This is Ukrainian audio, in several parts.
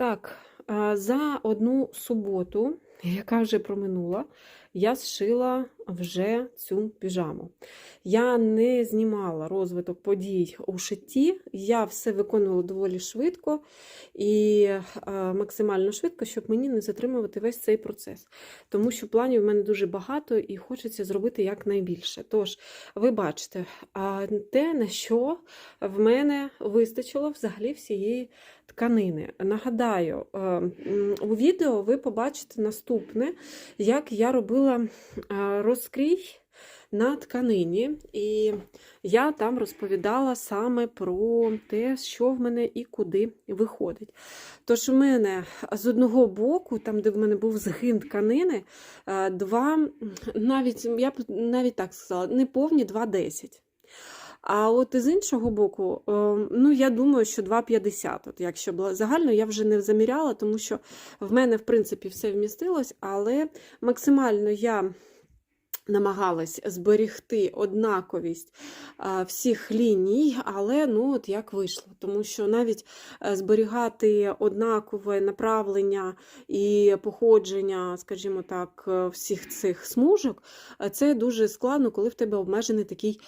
Так, за одну суботу, яка вже проминула, я зшила вже цю піжаму. Я не знімала розвиток подій у шитті, я все виконувала доволі швидко і е, максимально швидко, щоб мені не затримувати весь цей процес. Тому що планів в мене дуже багато і хочеться зробити якнайбільше. Тож, ви бачите, те, на що в мене вистачило взагалі всієї тканини. Нагадаю, е, у відео ви побачите наступне, як я робила е, розкрій на тканині, і я там розповідала саме про те, що в мене і куди виходить. Тож у мене з одного боку, там, де в мене був згин тканини, е, два, навіть я б навіть так сказала, не повні 2,10. А от з іншого боку, е, ну я думаю, що 2,50. От якщо було загально, я вже не заміряла, тому що в мене, в принципі, все вмістилось, але максимально я намагалась зберегти однаковість всіх ліній, але ну от як вийшло. Тому що навіть е, зберігати однакове направлення і походження, скажімо так, е, всіх цих смужок, е, це дуже складно, коли в тебе обмежений такий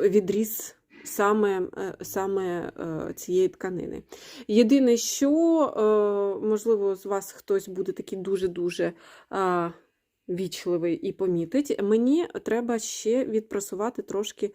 відріз. Саме, е, саме е, цієї тканини. Єдине, що, е, можливо, з вас хтось буде такий дуже-дуже вічливий і помітить, мені треба ще відпрасувати трошки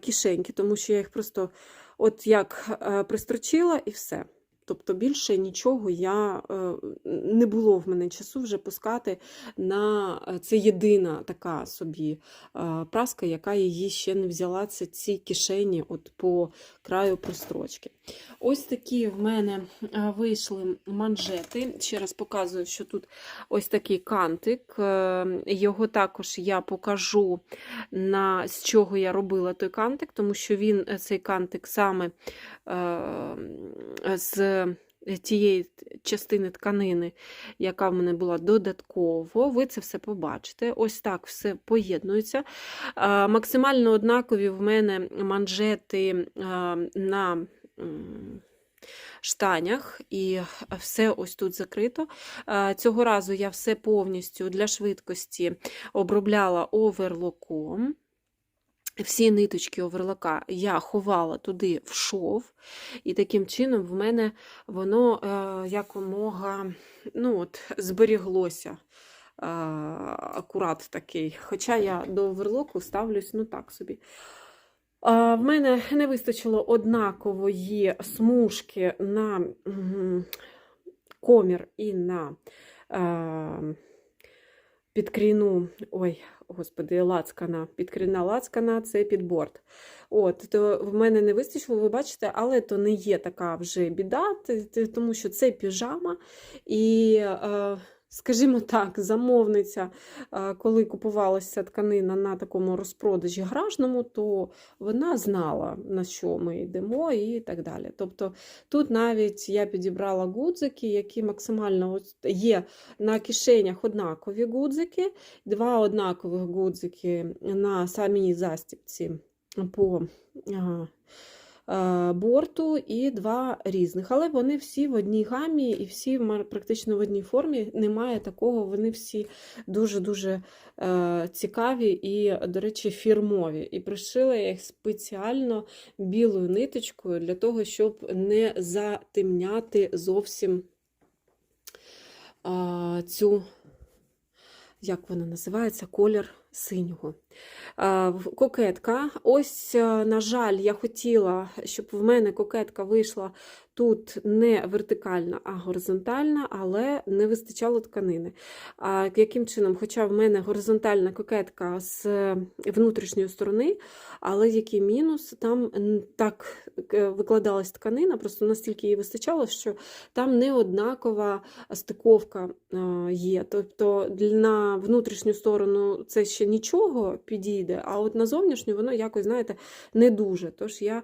кишеньки, тому що я їх просто от як пристрочила і все. Тобто більше нічого я е, не було в мене часу вже пускати на е, це єдина така собі е, праска, яка її ще не взяла. Це ці кишені от по краю пристрочки. Ось такі в мене вийшли манжети. Ще раз показую, що тут ось такий кантик. Його також я покажу, на, з чого я робила той кантик, тому що він, цей кантик саме е, з тієї частини тканини, яка в мене була додатково. Ви це все побачите. Ось так все поєднується. Е, Максимально однакові в мене манжети е, на штанях, і все ось тут закрито. Е, Цього разу я все повністю для швидкості обробляла оверлоком. Всі ниточки оверлока я ховала туди в шов, і таким чином в мене воно е, якомога ну, от, зберіглося. Е, акурат такий. Хоча я до оверлоку ставлюсь ну так собі. Е, в мене не вистачило однакової смужки на комір і на е, підкріну, ой, господи, лацкана, підкріна лацкана це підборд. От, то в мене не вистачило, ви бачите, але то не є така вже біда, тому що це піжама. І, е, скажімо так, замовниця, коли купувалася тканина на такому розпродажі гаражному, то вона знала, на що ми йдемо і так далі. Тобто тут навіть я підібрала гудзики, які максимально є на кишенях однакові гудзики, два однакових гудзики на самій застіпці по борту і два різних. Але вони всі в одній гамі і всі практично в одній формі. Немає такого, вони всі дуже-дуже е, цікаві і, до речі, фірмові. І пришила я їх спеціально білою ниточкою для того, щоб не затемняти зовсім цю, як вона називається, колір синього. Кокетка. Ось, е, на жаль, я хотіла, щоб в мене кокетка вийшла тут не вертикальна, а горизонтальна, але не вистачало тканини. А яким чином? Хоча в мене горизонтальна кокетка з внутрішньої сторони, але який мінус, там так е, викладалась тканина, просто настільки її вистачало, що там не однакова стиковка е, є. Тобто на внутрішню сторону це ще наче нічого підійде, а от на зовнішню воно якось, знаєте, не дуже. Тож я,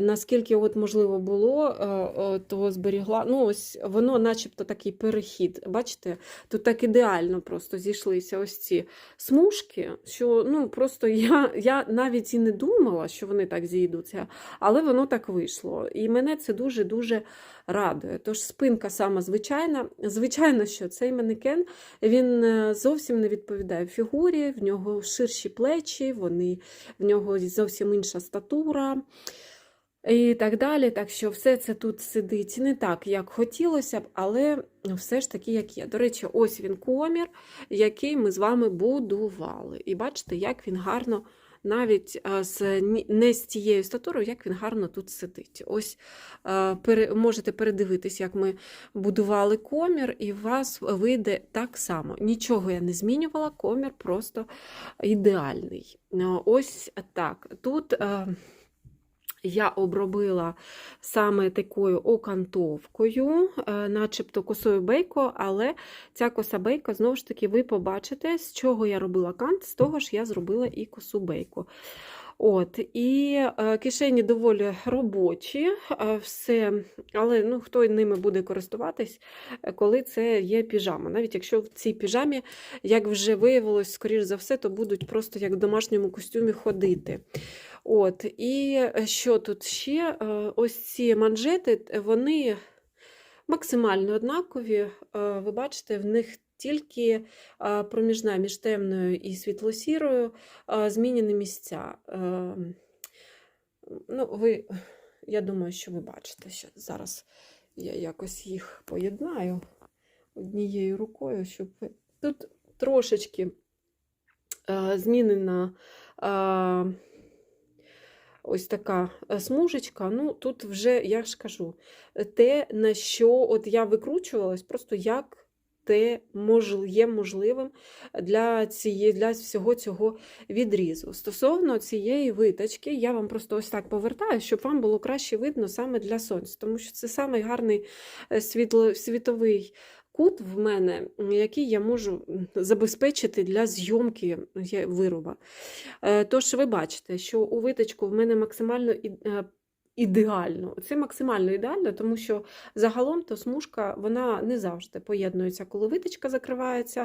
наскільки от можливо було, е, то зберігла. Ну, ось воно, начебто, такий перехід. Бачите, тут так ідеально просто зійшлися ось ці смужки, що ну, просто я, я навіть і не думала, що вони так зійдуться, але воно так вийшло. І мене це дуже-дуже радує. Тож спинка сама звичайна. Звичайно, що цей манекен він е, зовсім не відповідає фігурі, в нього ширші плечі, вони, в нього зовсім інша статура. І так далі. Так що все це тут сидить не так, як хотілося б, але все ж таки, як є. До речі, ось він комір, який ми з вами будували. І бачите, як він гарно, навіть з, не з тією статурою, як він гарно тут сидить. Ось можете передивитись, як ми будували комір, і у вас вийде так само. Нічого я не змінювала, комір просто ідеальний. Ось так. Тут. Я обробила саме такою окантовкою, е, начебто косою бейко, але ця коса бейко, знову ж таки, ви побачите, з чого я робила кант, з того ж я зробила і косу бейко. От, і е, кишені доволі робочі, е, все, але ну, хто ними буде користуватись, коли це є піжама. Навіть якщо в цій піжамі, як вже виявилось, скоріш за все, то будуть просто як в домашньому костюмі ходити. От, і е, що тут ще? Е, Ось ці манжети, вони максимально однакові. Е, Ви бачите, в них тільки проміжна між темною і світло-сірою змінені місця. Е, Ну, ви, я думаю, що ви бачите, що зараз я якось їх поєднаю однією рукою, щоб ви... тут трошечки змінена. Е, Ось така е, смужечка. Ну, тут вже, я ж кажу, те, на що от я викручувалась, просто як те є можливим для, цієї, для всього цього відрізу. Стосовно цієї виточки, я вам просто ось так повертаю, щоб вам було краще видно саме для сонця, тому що це самий гарний е, світло, світовий кут в мене, який я можу забезпечити для зйомки є- вироба. Е, Тож ви бачите, що у виточку в мене максимально е, ідеально. Це максимально ідеально, тому що загалом то смужка вона не завжди поєднується, коли виточка закривається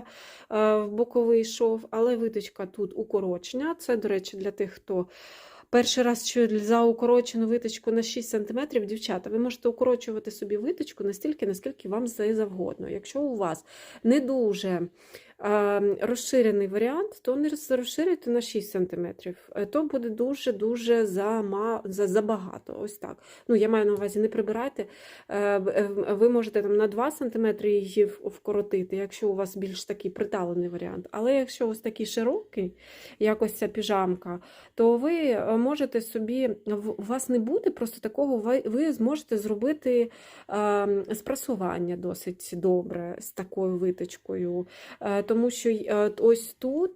е, в боковий шов, але виточка тут укорочення. Це, до речі, для тих, хто. Перший раз чую за укорочену виточку на 6 см, дівчата, ви можете укорочувати собі виточку настільки, наскільки вам завгодно. Якщо у вас не дуже розширений варіант, то не роз- розширюйте на 6 см. Е, То буде дуже-дуже забагато. Ось так. Ну, я маю на увазі, не прибирайте. Е, е, Ви можете там на 2 см її вкоротити, якщо у вас більш такий приталений варіант. Але якщо ось такий широкий, як ось ця піжамка, то ви можете собі, у вас не буде просто такого, ви, зможете зробити е, спрасування досить добре з такою виточкою. Тому що е, ось тут,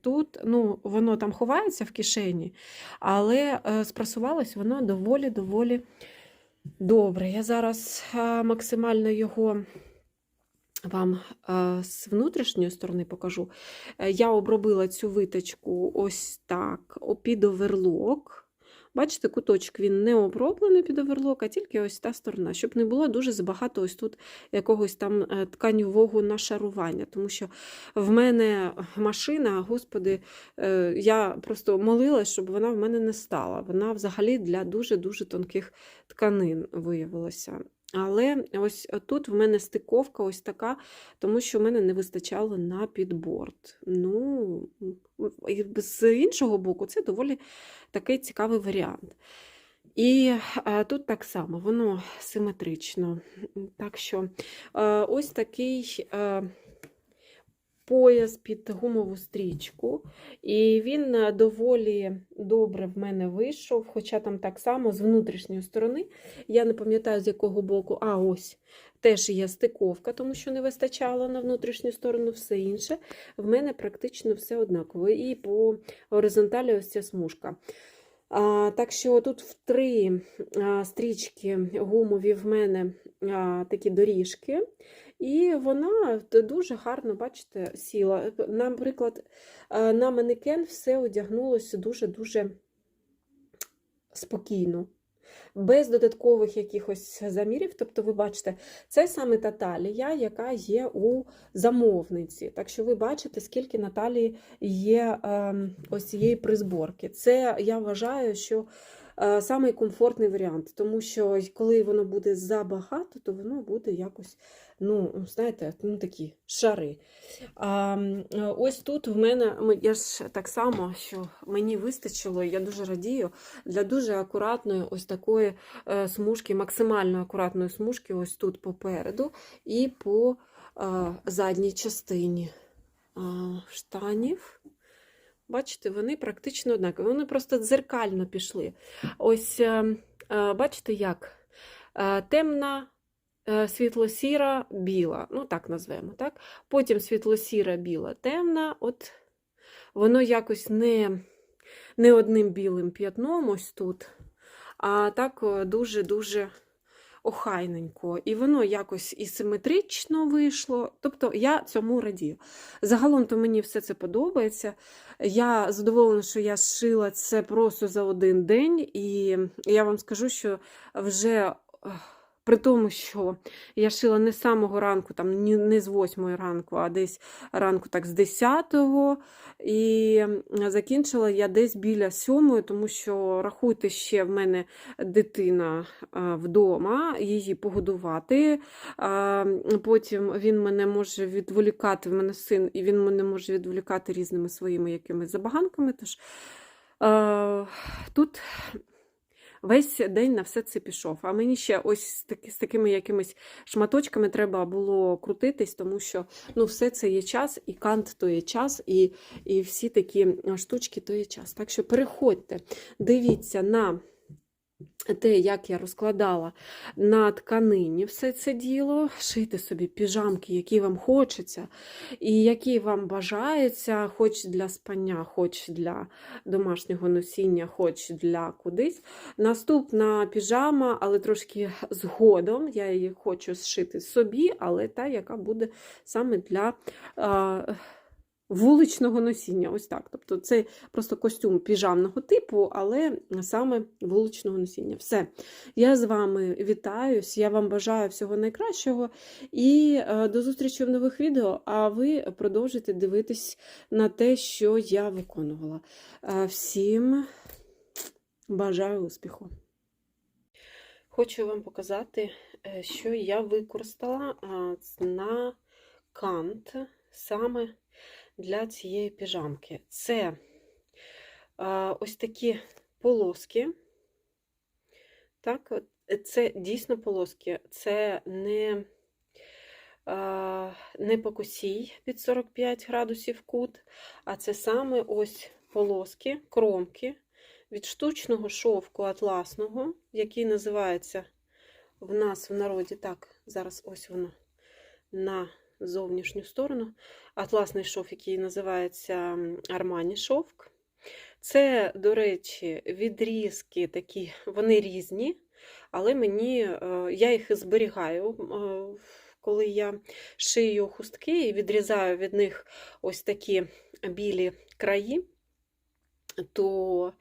тут ну, воно там ховається в кишені, але е, спрасувалось воно доволі-доволі добре. Я зараз е, максимально його вам з внутрішньої сторони покажу. Я обробила цю виточку ось так, під оверлок. Бачите, куточок він не оброблений під оверлок, а тільки ось та сторона, щоб не було дуже забагато ось тут якогось там е, тканьового нашарування. Тому що в мене машина, господи, е, я просто молилась, щоб вона в мене не стала. Вона взагалі для дуже-дуже тонких тканин виявилася. Але ось тут в мене стиковка ось така, тому що в мене не вистачало на підборд. Ну, з іншого боку, це доволі такий цікавий варіант. І е, тут так само, воно симетрично. Так що е, ось такий е, пояс під гумову стрічку. І він е, доволі добре в мене вийшов, хоча там так само з внутрішньої сторони. Я не пам'ятаю, з якого боку, а ось теж є стиковка, тому що не вистачало на внутрішню сторону, все інше. В мене практично все однаково. І по горизонталі ось ця смужка. А, так що тут в три а, стрічки гумові в мене а, такі доріжки, і вона дуже гарно, бачите, сіла. Наприклад, е, на манекен все одягнулося дуже-дуже спокійно. Без додаткових якихось замірів, тобто, ви бачите, це саме та талія, яка є у замовниці. Так що ви бачите, скільки на талії є е, ось цієї призборки. Це я вважаю, що самий комфортний варіант, тому що коли воно буде забагато, то воно буде якось, ну, знаєте, ну такі шари. А, е, ось тут в мене, я ж так само, що мені вистачило, я дуже радію, для дуже акуратної ось такої е, смужки, максимально акуратної смужки, ось тут попереду і по е, задній частині штанів. Бачите, вони практично однакові. Вони просто дзеркально пішли. Ось, е, е, бачите, як? Е, Темна, світло-сіра, біла. Ну, так назвемо, так? Потім світло-сіра, біла, темна. От воно якось не, не одним білим п'ятном ось тут, а так дуже-дуже охайненько. І воно якось і симетрично вийшло. Тобто я цьому радію. Загалом то мені все це подобається. Я задоволена, що я шила це просто за один день, і я вам скажу, що вже. При тому, що я шила не з самого ранку, там не з 8 ранку, а десь ранку так з 10-го. І закінчила я десь біля 7, тому що рахуйте, ще в мене дитина вдома, її погодувати. Потім він мене може відволікати, в мене син, і він мене може відволікати різними своїми якимись забаганками. Тож тут весь день на все це пішов. А мені ще ось з, таки, з такими якимись шматочками треба було крутитись, тому що ну, все це є час, і кант то є час, і, і всі такі штучки то є час. Так що переходьте, дивіться на те, як я розкладала на тканині все це діло, шийте собі піжамки, які вам хочеться, і які вам бажаються, хоч для спання, хоч для домашнього носіння, хоч для кудись. Наступна піжама, але трошки згодом. Я її хочу зшити собі, але та, яка буде саме для. е, Вуличного носіння, ось так. Тобто це просто костюм піжамного типу, але саме вуличного носіння. Все. Я з вами вітаюсь, я вам бажаю всього найкращого і е, до зустрічі в нових відео. А ви продовжуйте дивитись на те, що я виконувала. Е, Всім бажаю успіху. Хочу вам показати, е, що я використала на кант саме для цієї піжамки. Це ось такі полоски. Так, е, це дійсно полоски, це не, не покосій під 45 градусів кут, а це саме ось полоски, кромки від штучного шовку атласного, який називається в нас в народі так, зараз ось воно на зовнішню сторону. Атласний шов, який називається Армані шовк. Це, до речі, відрізки такі, вони різні, але мені, е, я їх зберігаю, е, коли я шию хустки і відрізаю від них ось такі білі краї, то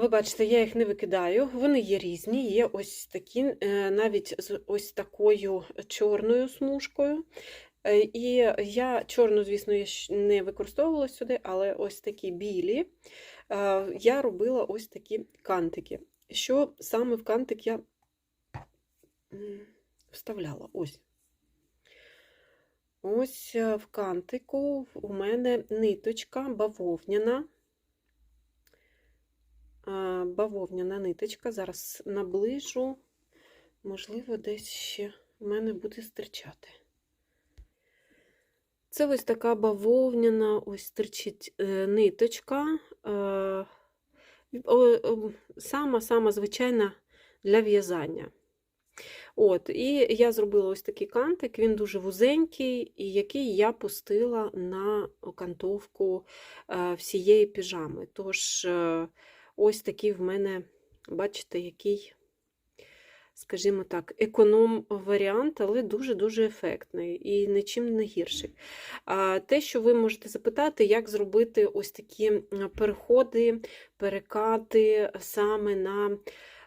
Ви бачите, я їх не викидаю. Вони є різні, є ось такі, е, навіть з ось такою чорною смужкою. Е, І я чорну, звісно, я не використовувала сюди, але ось такі білі. Я робила ось такі кантики. Що саме в кантик я вставляла? Ось. Ось е, в кантику у мене ниточка бавовняна. Бавовняна ниточка. Зараз наближу, можливо, десь ще в мене буде стирчати. Це ось така бавовняна, ось стирчить е, ниточка. Е, Сама-сама звичайна для в'язання. От, І я зробила ось такий кантик, він дуже вузенький, і який я пустила на окантовку е, всієї піжами. Тож, е, ось такий в мене, бачите, який скажімо так, економ-варіант, але дуже-дуже ефектний і нічим не гірший. А те, що ви можете запитати, як зробити ось такі переходи, перекати саме на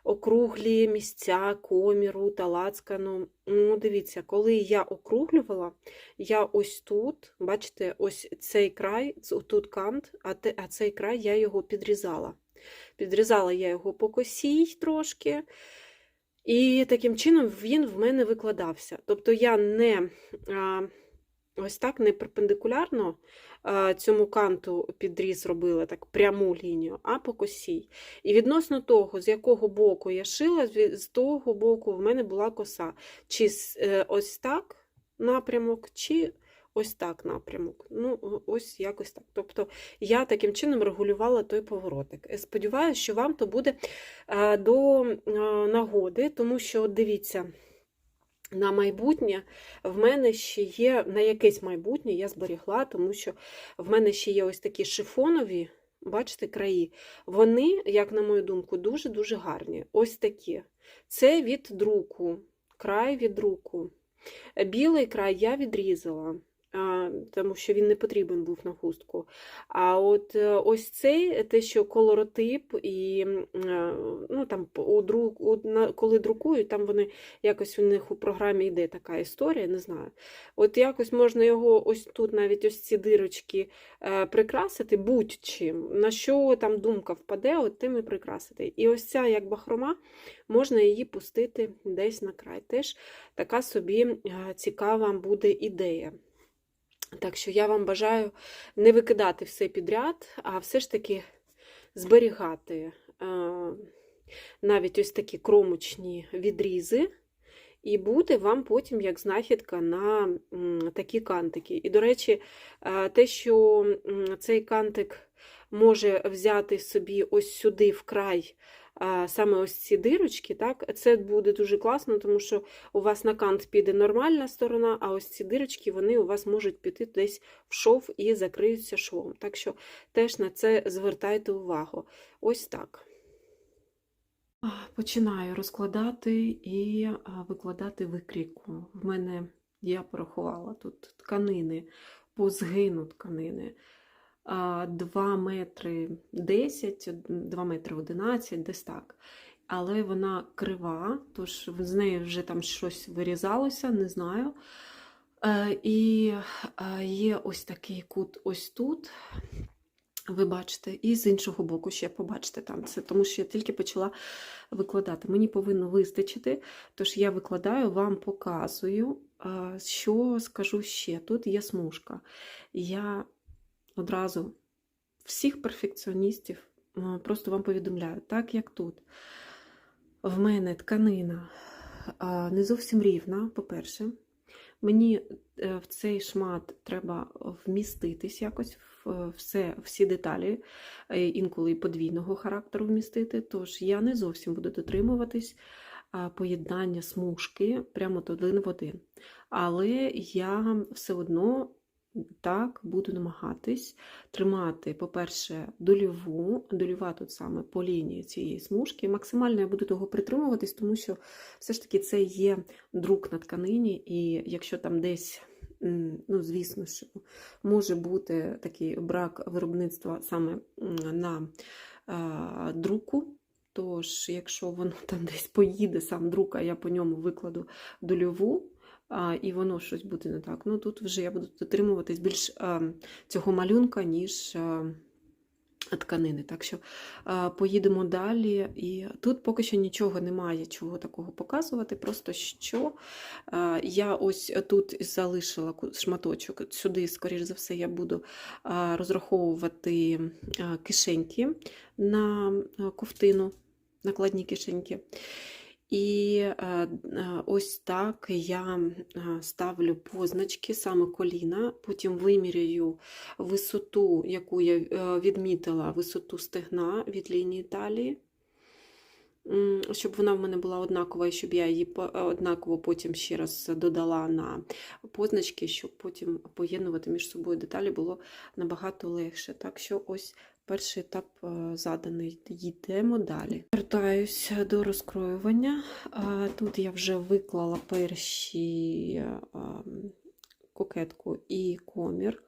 округлі місця, коміру та лацкану. Ну, дивіться, коли я округлювала, я ось тут, бачите, ось цей край, тут кант, а, цей край я його підрізала. Підрізала я його по косій трошки, і таким чином він в мене викладався. Тобто я не ось так не перпендикулярно цьому канту підріз робила так пряму лінію, а по косій. І відносно того, з якого боку я шила, з з того боку в мене була коса. Чи е, ось так напрямок, чи ось так напрямок. Ну, ось якось так. Тобто я таким чином регулювала той поворотик. Е, Сподіваюся, що вам то буде е, до е, нагоди, тому що, дивіться, на майбутнє в мене ще є, на якесь майбутнє я зберігла, тому що в мене ще є ось такі шифонові, бачите, краї. Вони, як на мою думку, дуже-дуже гарні. Ось такі. Це від друку, край від друку. Білий край я відрізала, тому що він не потрібен був на хустку. А от е, ось цей, те, що колоротип, і е, ну, там, у друк, коли друкують, там вони якось у них у програмі йде така історія, не знаю. От якось можна його ось тут навіть ось ці дирочки е, прикрасити будь-чим, на що там думка впаде, от тим і прикрасити. І ось ця як бахрома, можна її пустити десь на край. Теж така собі цікава буде ідея. Так що я вам бажаю не викидати все підряд, а все ж таки зберігати е, навіть ось такі кромочні відрізи. І буде вам потім як знахідка на такі кантики. І, до речі, е, те, що цей кантик може взяти собі ось сюди в край саме ось ці дирочки, так, це буде дуже класно, тому що у вас на кант піде нормальна сторона, а ось ці дирочки вони у вас можуть піти десь в шов і закриються швом. Так що теж на це звертайте увагу. Ось так. Починаю розкладати і викладати викрійку. В мене, я порахувала тут тканини, по згину тканини. 2 метри 10, 2 метри 11, десь так. Але вона крива, тож з нею вже там щось вирізалося, не знаю. Е, І е, є ось такий кут ось тут. Ви бачите, і з іншого боку ще побачите там це, тому що я тільки почала викладати. Мені повинно вистачити, тож я викладаю, вам показую, е, що скажу ще. Тут є смужка. Я одразу всіх перфекціоністів е, просто вам повідомляю, так як тут. В мене тканина е, не зовсім рівна, по-перше, мені е, в цей шмат треба вміститись якось все, всі деталі, інколи подвійного характеру вмістити, тож я не зовсім буду дотримуватись поєднання смужки прямо один в один. Але я все одно так буду намагатись тримати, по-перше, дольову, дольова тут саме по лінії цієї смужки. Максимально я буду того притримуватись, тому що все ж таки це є друк на тканині, і якщо там десь, ну, звісно, що може бути такий брак виробництва саме на а, друку. Тож, якщо воно там десь поїде, сам друк, а я по ньому викладу дольову, і воно щось буде не так. Ну тут вже я буду дотримуватись більш цього малюнка, ніж тканини. Так що поїдемо далі. І тут поки що нічого немає, чого такого показувати. Просто що я ось тут залишила шматочок. Сюди, скоріш за все, я буду розраховувати кишеньки на ковтину, накладні кишеньки. І ось так я ставлю позначки, саме коліна, потім виміряю висоту, яку я е, відмітила, висоту стегна від лінії талії, щоб вона в мене була однакова, і щоб я її е, однаково потім ще раз додала на позначки, щоб потім поєднувати між собою деталі було набагато легше. Так що ось перший етап е, заданий. Йдемо далі. Вертаюся до розкроювання. Тут я вже виклала перші е, кокетку і комір.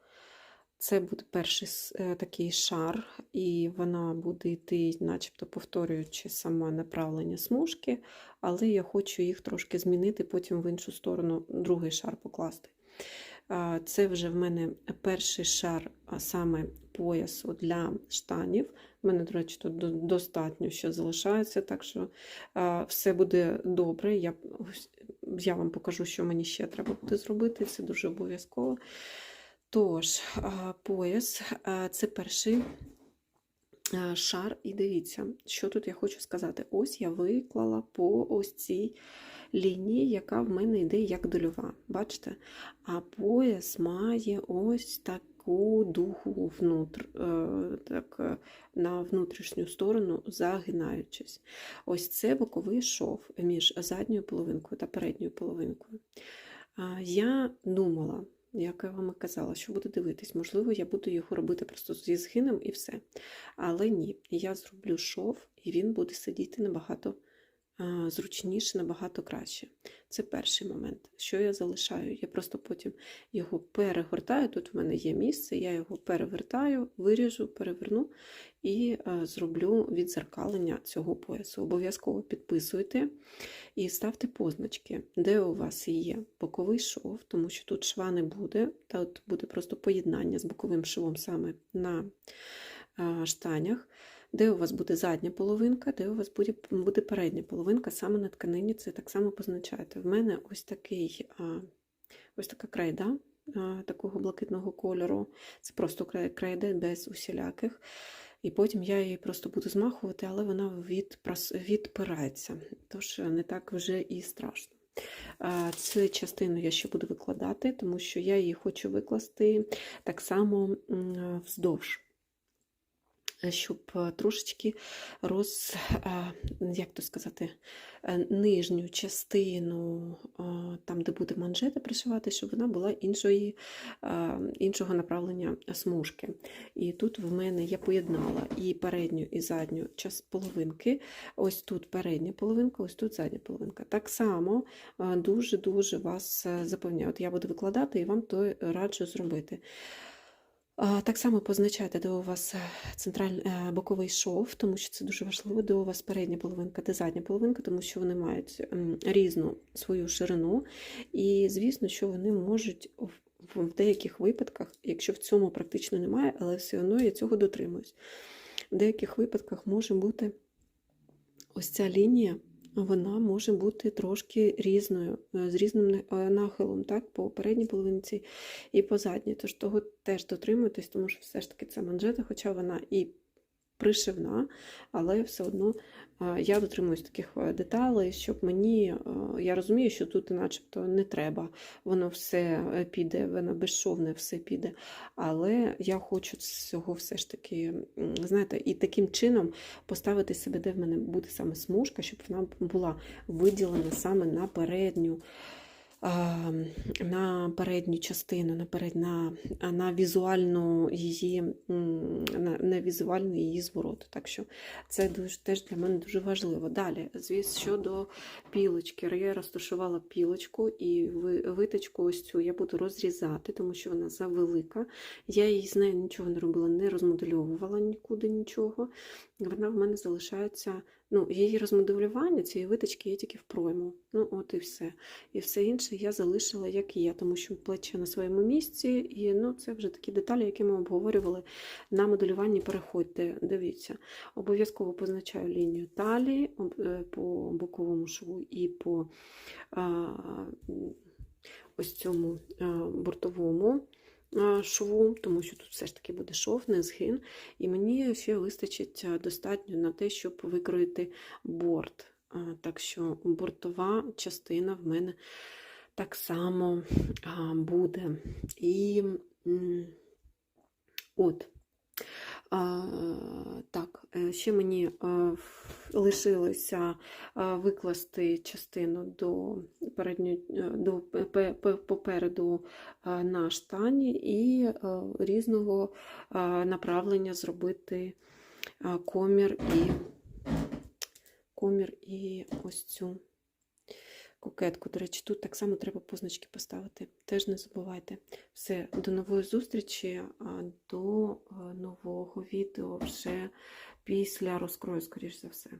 Це буде перший е, такий шар, і вона буде йти, начебто повторюючи саме направлення смужки, але я хочу їх трошки змінити, потім в іншу сторону другий шар покласти. Це вже в мене перший шар, а саме поясу для штанів. У мене, до речі, тут достатньо що залишається, так що все буде добре. Я, я вам покажу, що мені ще треба буде зробити, це дуже обов'язково. Тож, пояс це перший шар, і дивіться, що тут я хочу сказати. Ось я виклала по ось цій лінії, яка в мене йде як дольова. Бачите? А пояс має ось таку дугу внутр, е, так, е, на внутрішню сторону, загинаючись. Ось це боковий шов між задньою половинкою та передньою половинкою. Я думала, як я вам казала, що буду дивитись, можливо, я буду його робити просто зі згином і все. Але ні, я зроблю шов, і він буде сидіти набагато зручніше, набагато краще. Це перший момент. Що я залишаю? Я просто потім його перегортаю. Тут в мене є місце, я його перевертаю, виріжу, переверну і зроблю відзеркалення цього поясу. Обов'язково підписуйте і ставте позначки, де у вас є боковий шов, тому що тут шва не буде, тут буде просто поєднання з боковим швом саме на штанях. Де у вас буде задня половинка, де у вас буде, буде передня половинка, саме на тканині це так само позначаєте. В мене ось такий, ось така крайда такого блакитного кольору. Це просто край- крайда без усіляких. І потім я її просто буду змахувати, але вона відпирається. Тож не так вже і страшно. Цю частину я ще буду викладати, тому що я її хочу викласти так само вздовж щоб е, трошечки роз, е, як то сказати, е, нижню частину, е, там, де буде манжета пришивати, щоб вона була іншої, е, іншого направлення смужки. І тут в мене я поєднала і передню, і задню час половинки. Ось тут передня половинка, ось тут задня половинка. Так само е, дуже-дуже вас е, запевняю. От я буду викладати і вам то раджу зробити. Так само позначайте, де у вас центральний боковий шов, тому що це дуже важливо, де у вас передня половинка, де задня половинка, тому що вони мають різну свою ширину. І, звісно, що вони можуть в деяких випадках, якщо в цьому практично немає, але все одно я цього дотримуюсь. В деяких випадках може бути ось ця лінія. Вона може бути трошки різною, е, з різним е, нахилом, так, по передній половинці і по задній. Тож того теж дотримуйтесь, тому що все ж таки це манжета, хоча вона і пришивна, але все одно е, я дотримуюсь таких е, деталей, щоб мені, е, я розумію, що тут начебто не треба, воно все піде, воно безшовне все піде. Але я хочу цього все ж таки, знаєте, і таким чином поставити себе, де в мене буде саме смужка, щоб вона була виділена саме на передню. На передню частину, на, на, на візуальну її на, на візуальний її зворот. Так що це дуже, теж для мене дуже важливо. Далі, звісно, щодо пілочки. Я розташувала пілочку і ви- виточку ось цю я буду розрізати, тому що вона завелика. Я її з нею нічого не робила, не розмодельовувала нікуди нічого. Вона в мене залишається. Ну, її розмоделювання цієї виточки є тільки в пройму. Ну, от і все. І все інше я залишила як є, тому що плече на своєму місці, і ну, це вже такі деталі, які ми обговорювали на моделюванні. Переходьте, дивіться. Обов'язково позначаю лінію талії е, по боковому шву і по а, ось цьому а, бортовому шву, тому що тут все ж таки буде шов, не згин. І мені ще вистачить достатньо на те, щоб викроїти борт. Так що бортова частина в мене так само буде. І от. Так, е, Ще мені е, лишилося е, викласти частину до передньої е, до пе- пе- попереду на штані і різного направлення зробити комір і комір і ось цю кокетку. До речі, тут так само треба позначки поставити. Теж не забувайте. Все, до нової зустрічі, до е, нового відео вже після розкрою, скоріш за все.